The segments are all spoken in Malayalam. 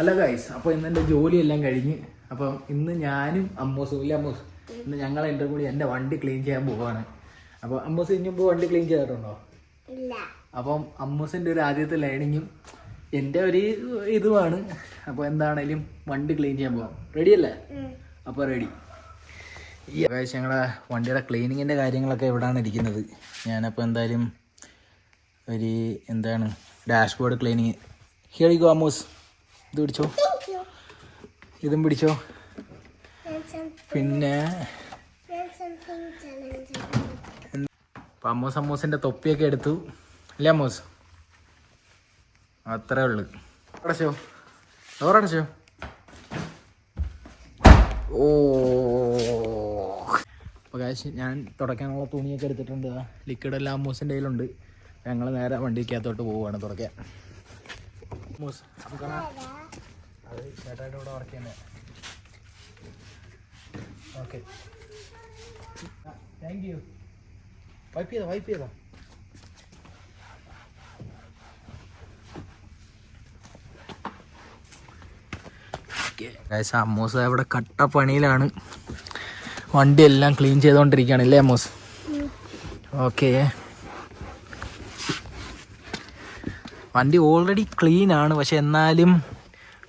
അല്ല ഗൈസ് അപ്പോൾ ഇന്ന് എന്റെ ജോലിയെല്ലാം കഴിഞ്ഞ് അപ്പം ഇന്ന് ഞാനും അമ്മോസും ഇല്ല അമ്മൂസ്? ഇന്ന് ഞങ്ങൾ എന്റെ കൂടി എന്റെ വണ്ടി ക്ലീൻ ചെയ്യാൻ പോവാണ്. അപ്പോൾ അമ്മൂസ് ഇനി മുമ്പ് വണ്ടി ക്ലീൻ ചെയ്തിട്ടുണ്ടോ? അപ്പം അമ്മൂസിന്റെ ഒരു ആദ്യത്തെ ലേണിങ്ങും എന്റെ ഒരു ഇതുമാണ്. അപ്പോൾ എന്താണേലും വണ്ടി ക്ലീൻ ചെയ്യാൻ പോവാം. റെഡി അല്ലേ? അപ്പോൾ റെഡി ഈ ഗൈസ് ഞങ്ങളുടെ വണ്ടിയുടെ ക്ലീനിങ്ങിന്റെ കാര്യങ്ങളൊക്കെ എവിടെയാണ് ഇരിക്കുന്നത്? ഞാനപ്പോൾ എന്തായാലും ഒരു എന്താണ് dashboard cleaning here go Ammus. ഇത് പിടിച്ചോ? ഇതും പിടിച്ചോ? പിന്നെ അമ്മോസ് something challenge. അപ്പം അമ്മൂസ് അമ്മൂസിന്റെ തൊപ്പിയൊക്കെ എടുത്തു. അല്ലേ അമ്മോസ്? അത്രേ ഉള്ളു. അടച്ചോ? ഡോറടച്ചോ ഓ. അപ്പോൾ കാശ് ഞാൻ തുടയ്ക്കാനുള്ള തുണിയൊക്കെ എടുത്തിട്ടുണ്ട്. ലിക്വിഡ് എല്ലാം അമ്മൂസിന്റെ കയ്യിലുണ്ട്. ഞങ്ങൾ നേരെ വണ്ടിക്കകത്തോട്ട് പോവുകയാണ് തുടയ്ക്കാൻ. അമ്മൂസ് നമുക്കാണ് അത് ചേട്ടായിട്ട് ഇവിടെ വർക്ക് ചെയ്യുന്നത് ഓക്കെ താങ്ക് യു വൈപ്പ് ചെയ്തോ വൈപ്പ് ചെയ്തോ? അമ്മൂസ് ഇവിടെ കട്ട പണിയിലാണ്. വണ്ടി എല്ലാം ക്ലീൻ ചെയ്തുകൊണ്ടിരിക്കുകയാണ് അല്ലേ അമ്മൂസ്? ഓക്കേ വണ്ടി ഓൾറെഡി ക്ലീൻ ആണ് പക്ഷെ എന്നാലും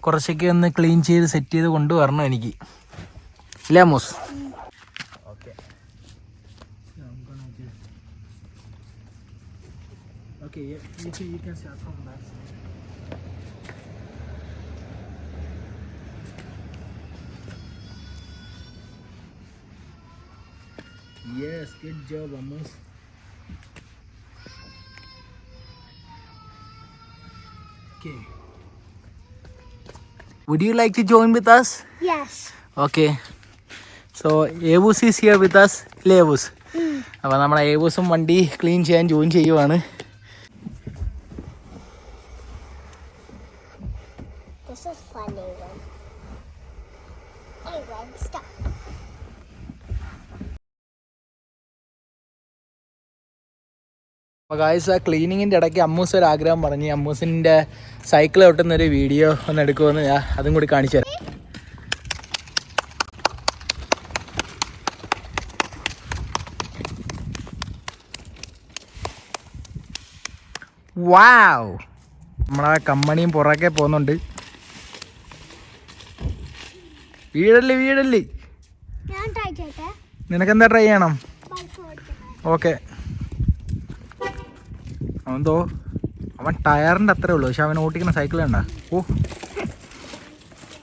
കുറച്ചൊക്കെ ഒന്ന് ക്ലീൻ ചെയ്ത് സെറ്റ് ചെയ്ത് കൊണ്ടുവരണം എനിക്ക് ഇല്ലേ അമ്മൂസ് okay Okay, yeah, you can, you can start from that side. Yes, good job, Amos. Okay. Would you like to join with us? Yes. Okay. So, Evus is here with us. Levus. അപ്പോൾ നമ്മുടെ ഏവസും വണ്ടി ക്ലീൻ ചെയ്യാൻ ജോയിൻ ചെയ്യുവാണ് This is funny one. Ren, stop. Guys ആ ക്ലീനിങ്ങിന്റെ ഇടയ്ക്ക് അമ്മൂസ് ഒരു ആഗ്രഹം പറഞ്ഞ് അമ്മൂസിന്റെ സൈക്കിൾ ഒട്ടുന്നൊരു വീഡിയോ ഒന്ന് എടുക്കുമെന്ന് ഞാൻ അതും കൂടി കാണിച്ചു തരാം. വാവ് നമ്മളെ കമ്മണിയും പുറകെ പോകുന്നുണ്ട്. വീടല്ലേ വീടല്ലേ. നിനക്കെന്താ ട്രൈ ചെയ്യണം? ഓക്കെ അവന്തോ അവൻ ടയറിന്റെ അത്രേ ഉള്ളൂ. പക്ഷെ അവൻ ഓട്ടിക്കുന്ന സൈക്കിൾ കണ്ട? ഓ.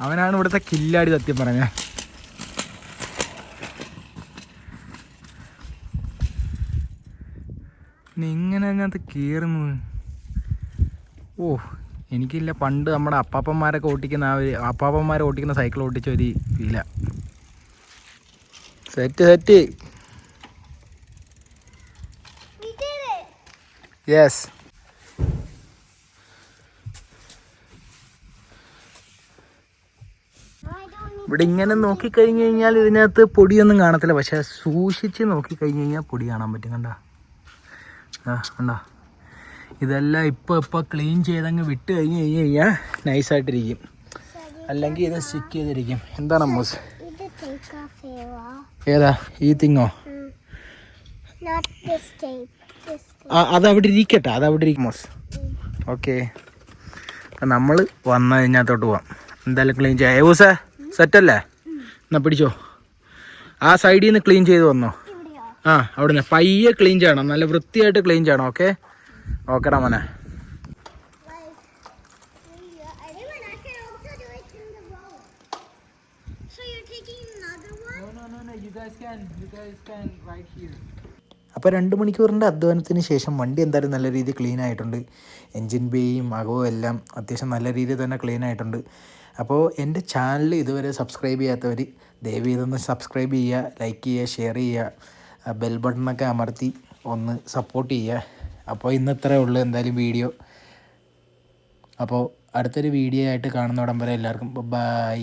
അവനാണ് ഇവിടുത്തെ കില്ലാടി സത്യം പറഞ്ഞ. ഇങ്ങനെ അതിനകത്ത് കീറുന്നു ഓ എനിക്കില്ല പണ്ട് നമ്മുടെ അപ്പാപ്പന്മാരൊക്കെ ഓട്ടിക്കുന്ന ആ ഒരു അപ്പാപ്പന്മാരെ ഓട്ടിക്കുന്ന സൈക്കിൾ ഓട്ടിച്ച ഒരു ഫീല സെറ്റ് സെറ്റ് യെസ് ഇവിടെ ഇങ്ങനെ നോക്കിക്കഴിഞ്ഞ് കഴിഞ്ഞാൽ ഇതിനകത്ത് പൊടിയൊന്നും കാണത്തില്ല. പക്ഷെ സൂക്ഷിച്ച് നോക്കിക്കഴിഞ്ഞ് കഴിഞ്ഞാൽ പൊടി കാണാൻ പറ്റും. കണ്ട? കണ്ട? ഇതെല്ലാം ഇപ്പോൾ ഇപ്പോൾ ക്ലീൻ ചെയ്തങ്ങ് വിട്ട് കഴിഞ്ഞ് കഴിഞ്ഞ് കഴിഞ്ഞാൽ നൈസായിട്ടിരിക്കും അല്ലെങ്കിൽ ഇത് സ്റ്റിക്ക് ചെയ്തിരിക്കും. എന്താണ് അമ്മൂസ്. ഏതാ? ഈ തിങ്ങോ Not this tape. This tape. ആ അത് അവിടെ ഇരിക്കട്ടെ അത് അവിടെ ഇരിക്കും. മോസ് ഓക്കെ. അപ്പം നമ്മൾ വന്നു കഴിഞ്ഞാത്തോട്ട് പോവാം. എന്തായാലും ക്ലീൻ ചെയ്യാം. ഏവൂസേ സെറ്റല്ലേ? എന്നാ പിടിച്ചോ. ആ സൈഡിൽ നിന്ന് ക്ലീൻ ചെയ്ത് വന്നോ. ആ അവിടെ നിന്ന് പയ്യെ ക്ലീൻ ചെയ്യണം. നല്ല വൃത്തിയായിട്ട് ക്ലീൻ ചെയ്യണം ഓക്കെ? ഓക്കെടാ മോനെ. You guys can also do it in the അപ്പോൾ രണ്ട് മണിക്കൂറിന്റെ അധ്വാനത്തിന് ശേഷം വണ്ടി എന്തായാലും നല്ല രീതിയിൽ ക്ലീൻ ആയിട്ടുണ്ട്. എൻജിൻ ബേയും അകവും എല്ലാം അത്യാവശ്യം നല്ല രീതിയിൽ തന്നെ ക്ലീൻ ആയിട്ടുണ്ട്. അപ്പോൾ എന്റെ ചാനൽ ഇതുവരെ സബ്സ്ക്രൈബ് ചെയ്യാത്തവർ ദയവ് ഇതൊന്ന് സബ്സ്ക്രൈബ് ചെയ്യുക ലൈക്ക് ചെയ്യുക ഷെയർ ചെയ്യുക ബെൽ ബട്ടണൊക്കെ അമർത്തി ഒന്ന് സപ്പോർട്ട് ചെയ്യുക. അപ്പോൾ ഇന്ന് ഇത്രയേ ഉള്ളൂ എന്തായാലും വീഡിയോ അപ്പോൾ അടുത്തൊരു വീഡിയോ ആയിട്ട് കാണുന്ന വരെ എല്ലാവർക്കും ബൈ